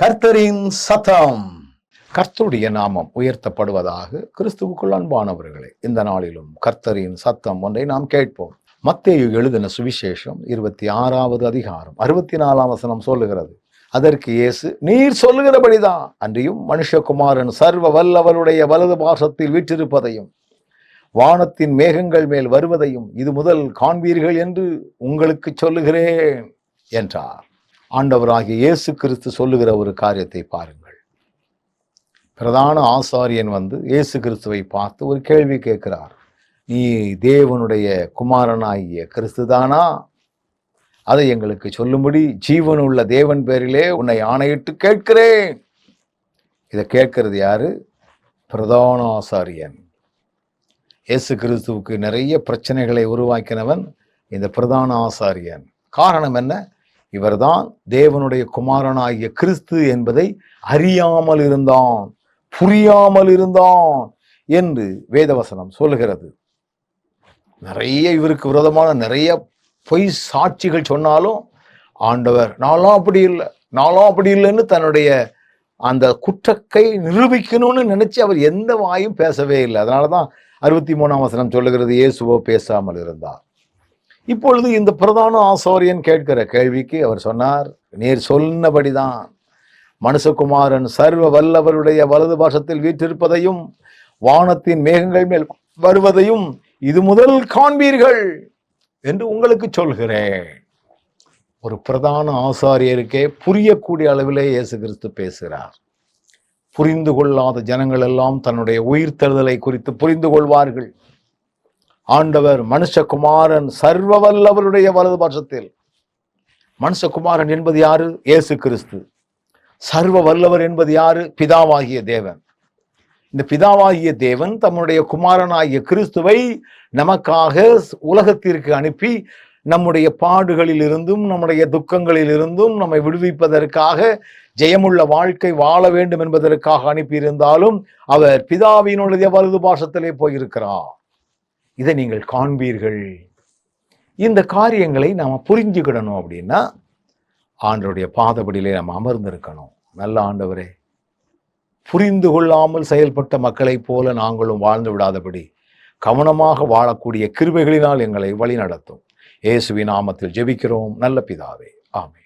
கர்த்தரின் சத்தம். கர்த்தருடைய நாமம் உயர்த்தப்படுவதாக கிறிஸ்துவுக்குள் அன்பானவர்களே இந்த நாளிலும் கர்த்தரின் சத்தம் ஒன்றை நாம் கேட்போம். மத்தேயு எழுதின சுவிசேஷம் இருபத்தி ஆறாவது அதிகாரம் அறுபத்தி நாலாம் வசனம் சொல்லுகிறது. அதற்கு இயேசு நீர் சொல்லுகிறபடிதான் அன்றியும் மனுஷகுமாரன் சர்வ வல்லவருடைய வலது பாசத்தில் வீற்றிருப்பதையும் வானத்தின் மேகங்கள் மேல் வருவதையும் இது முதல் காண்பீர்கள் என்று உங்களுக்கு சொல்லுகிறேன் என்றார். ஆண்டவராகிய இயேசு கிறிஸ்து சொல்லுகிற ஒரு காரியத்தை பாருங்கள். பிரதான ஆசாரியன் வந்து இயேசு கிறிஸ்துவை பார்த்து ஒரு கேள்வி கேட்கிறார். நீ தேவனுடைய குமாரனாகிய கிறிஸ்துதானா? அதை எங்களுக்கு சொல்லும்படி ஜீவன் உள்ள தேவன் பேரிலே உன்னை ஆணையிட்டு கேட்கிறேன். இதை கேட்கறது யாரு? பிரதான ஆசாரியன். இயேசு கிறிஸ்துவுக்கு நிறைய பிரச்சனைகளை உருவாக்கினவன் இந்த பிரதான ஆசாரியன். காரணம் என்ன? இவர்தான் தேவனுடைய குமாரனாகிய கிறிஸ்து என்பதை அறியாமல் இருந்தான் புரியாமல் இருந்தான் என்று வேதவசனம் சொல்லுகிறது. நிறைய இவருக்கு விரோதமான நிறைய பொய் சாட்சிகள் சொன்னாலும் ஆண்டவர் நானும் அப்படி இல்லை நானும் அப்படி இல்லைன்னு தன்னுடைய அந்த குற்றக்கை நிரூபிக்கணும்னு நினைச்சு அவர் எந்த வாயும் பேசவே இல்லை. அதனால தான் அறுபத்தி மூணாம் வசனம் சொல்லுகிறது இயேசுவோ பேசாமல் இருந்தார். இப்பொழுது இந்த பிரதான ஆசாரியன் கேட்கிற கேள்விக்கு அவர் சொன்னார் நீர் சொன்னபடிதான் மனுஷகுமாரன் சர்வ வல்லவருடைய வலது பாஷத்தில் வீற்றிருப்பதையும் வானத்தின் மேகங்கள் மேல் வருவதையும் இது முதல் காண்பீர்கள் என்று உங்களுக்கு சொல்கிறேன். ஒரு பிரதான ஆசாரியருக்கே புரியக்கூடிய அளவிலே இயேசு கிறிஸ்து பேசுகிறார். புரிந்து கொள்ளாத ஜனங்கள் எல்லாம் தன்னுடைய உயிர்த்தெழுதலை குறித்து புரிந்து கொள்வார்கள். ஆண்டவர் மனுஷகுமாரன் சர்வ வல்லவருடைய வலது பட்சத்தில் மனுஷகுமாரன் என்பது யாரு? இயேசு கிறிஸ்து. சர்வ வல்லவர் என்பது யாரு? பிதாவாகிய தேவன். இந்த பிதாவாகிய தேவன் தம்முடைய குமாரனாகிய கிறிஸ்துவை நமக்காக உலகத்திற்கு அனுப்பி நம்முடைய பாடுகளில் இருந்தும் நம்முடைய துக்கங்களில் இருந்தும் நம்மை விடுவிப்பதற்காக ஜெயமுள்ள வாழ்க்கை வாழ வேண்டும் என்பதற்காக அனுப்பியிருந்தாலும் அவர் பிதாவினுடைய வலது பாசத்திலே போயிருக்கிறார். இதை நீங்கள் காண்பீர்கள். இந்த காரியங்களை நாம் புரிஞ்சுக்கிடணும் அப்படின்னா ஆண்டருடைய பாதபடியிலே நம்ம அமர்ந்திருக்கணும். நல்ல ஆண்டவரே புரிந்து கொள்ளாமல் செயல்பட்ட மக்களைப் போல நாங்களும் வாழ்ந்து விடாதபடி கவனமாக வாழக்கூடிய கிருபைகளினால் எங்களை வழிநடத்தும். இயேசுவி இயேசுவின் நாமத்தில் ஜெபிக்கிறோம். நல்ல பிதாவே. ஆமே